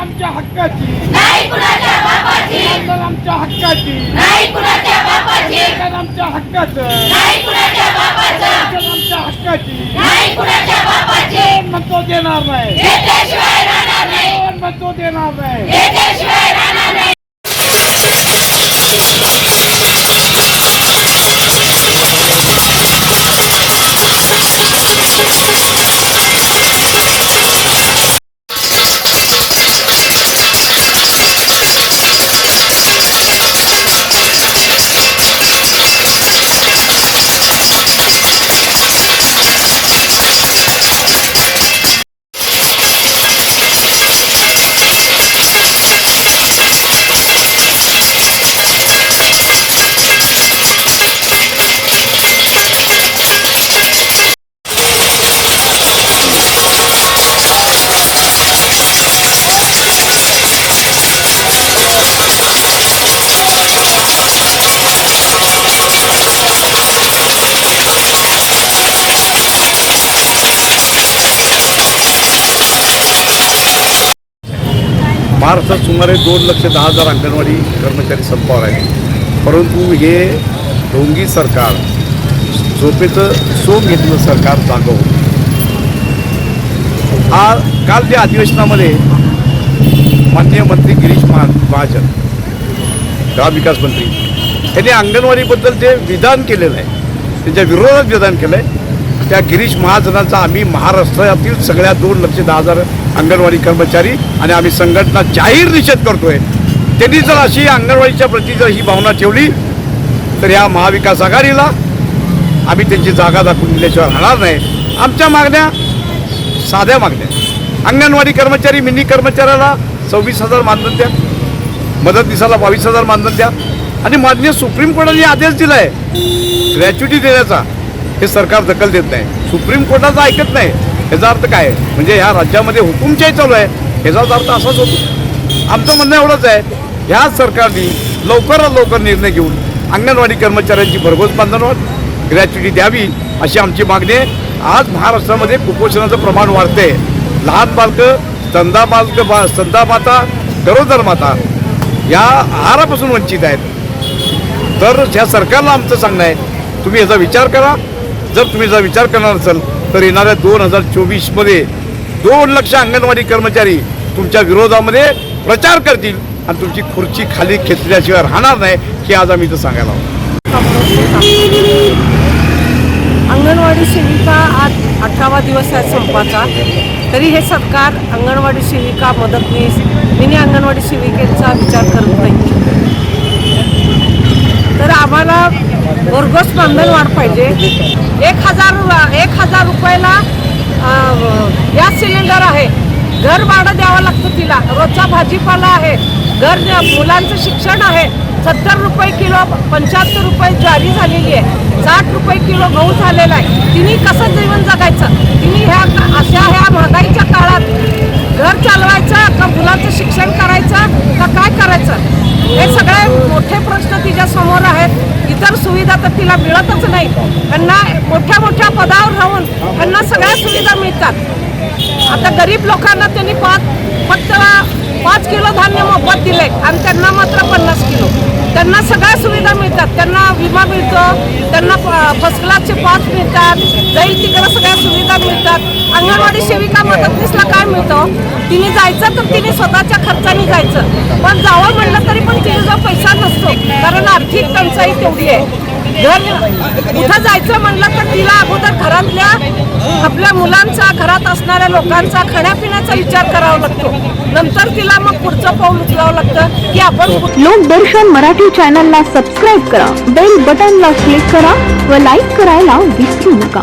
आमच्या हक्काची. नाही कुणाच्या बापाची. आमच्या हक्काची. नाही कुणाच्या बापाची आंदोलन आमच्या हक्काचं नाही कुणाच्या बापाचं आंदोलन आमच्या हक्काची नाही कुणाच्या बापाची कोण म्हणतो देणार नाही घेतल्याशिवाय राहणार नाही कोण म्हणतो देणार नाही महाराष्ट्रात सुमारे दोन लक्ष दहा हजार अंगणवाडी कर्मचारी संपावर आहेत. परंतु हे ढोंगी सरकार झोपेचं सोंग घेतलं सरकार जागव होतं काल त्या अधिवेशनामध्ये माननीय मंत्री गिरीश महा महाजन ग्रामविकास मंत्री यांनी अंगणवाडीबद्दल जे विधान केलेलं आहे त्यांच्या विरोधात विधान केलं आहे त्या गिरीश महाजनांचा आम्ही महाराष्ट्रातील सगळ्या दोन लक्ष दहा हजार अंगणवाडी कर्मचारी आणि आम्ही संघटना जाहीर निषेध करतोय. त्यांनी जर अशी अंगणवाडीच्या प्रती जर ही भावना ठेवली तर या महाविकास आघाडीला आम्ही त्यांची जागा दाखवून दिल्याशिवाय राहणार नाही. आमच्या मागण्या साध्या मागण्या अंगणवाडी कर्मचारी मिनी कर्मचाऱ्याला सव्वीस हजार मानधन द्या. मदतनीसाला बावीस हजार मानधन द्या. आणि माननीय सुप्रीम कोर्टाने आदेश दिला आहे ग्रॅच्युटी देण्याचा. हे सरकार दखल देत नाही. सुप्रीम कोर्टाचं ऐकत नाही. ह्याचा अर्थ काय? आहे? म्हणजे ह्या राज्यामध्ये हुकुमशाही चालू आहे. ह्याचाच अर्थ असाच होतो. आमचं म्हणणं एवढंच आहे. ह्या सरकारने लवकरात लवकर निर्णय घेऊन अंगणवाडी कर्मचाऱ्यांची भरघोस बांधणवाद ग्रॅच्युटी द्यावी अशी आमची मागणी आहे. आज महाराष्ट्रामध्ये कुपोषणाचं प्रमाण वाढते लहान बालकं संधा बालक बा संधा माता गरोदर माता या आहारापासून वंचित आहेत. तर ह्या सरकारला आमचं सांगणं आहे. तुम्ही याचा विचार करा. जर तुम्ही जर विचार करणार असाल तर येणाऱ्या दोन हजार चोवीसमध्ये दोन लक्ष अंगणवाडी कर्मचारी तुमच्या विरोधामध्ये प्रचार करतील आणि तुमची खुर्ची खाली खेचल्याशिवाय राहणार नाही हे आज आम्ही इथं सांगायला अंगणवाडी सेविका आज अठरावा दिवस आहे संपाचा. तरी हे सरकार अंगणवाडी सेविका मदतनीस मिनी अंगणवाडी सेविकेचा विचार करत नाही. तर आम्हाला भरघोस मानधन वाढ पाहिजे. एक हजार एक हजार रुपयाला गॅस सिलेंडर आहे. घर भाडं द्यावं लागतं तिला. रोजचा भाजीपाला आहे. घर मुलांचं शिक्षण आहे. सत्तर रुपये किलो पंच्याहत्तर रुपये ज्वारी झालेली आहे. साठ रुपये किलो गहू झालेला आहे. तिने कसं जीवन जगायचं? तिने ह्या अशा ह्या महागाईच्या काळात घर चालवायचं का मुलांचं शिक्षण करायचं का काय करायचं? हे सगळे मोठे प्रश्न तिच्यासमोर सुविधा तर तिला मिळतच नाही. त्यांना मोठ्या मोठ्या पदावर राहून त्यांना सगळ्या सुविधा मिळतात. आता गरीब लोकांना त्यांनी पाच फक्त पाच किलो धान्य मोफत दिले आणि त्यांना मात्र पन्नास किलो. त्यांना सगळ्या सुविधा मिळतात. त्यांना विमा मिळतो त्यांना फर्स्ट क्लासचे पाच मिळतात जाईल तिकडं सगळ्या सुविधा मिळतात. अंगणवाडी सेविका मदतनीसला काय मिळतं. तिने जायचं तर तिने स्वतःच्या खर्चाने जायचं. पण जाऊ म्हणलं तरी पण तिने जो पैसा नसतो कारण आर्थिक टंचाई तेवढी आहे. घर कुठं जायचं म्हणलं तर तिला अगोदर घरातल्या आपल्या मुलांचा घरात असणाऱ्या लोकांचा खाण्यापिण्याचा विचार करावा लागतो. नंतर तिला मग पुढचं पाऊल उचलावं लागतं की आपण लोकदर्शन मराठी चॅनलला सबस्क्राईब करा. बेल बटनला क्लिक करा व लाईक करायला विसरू नका.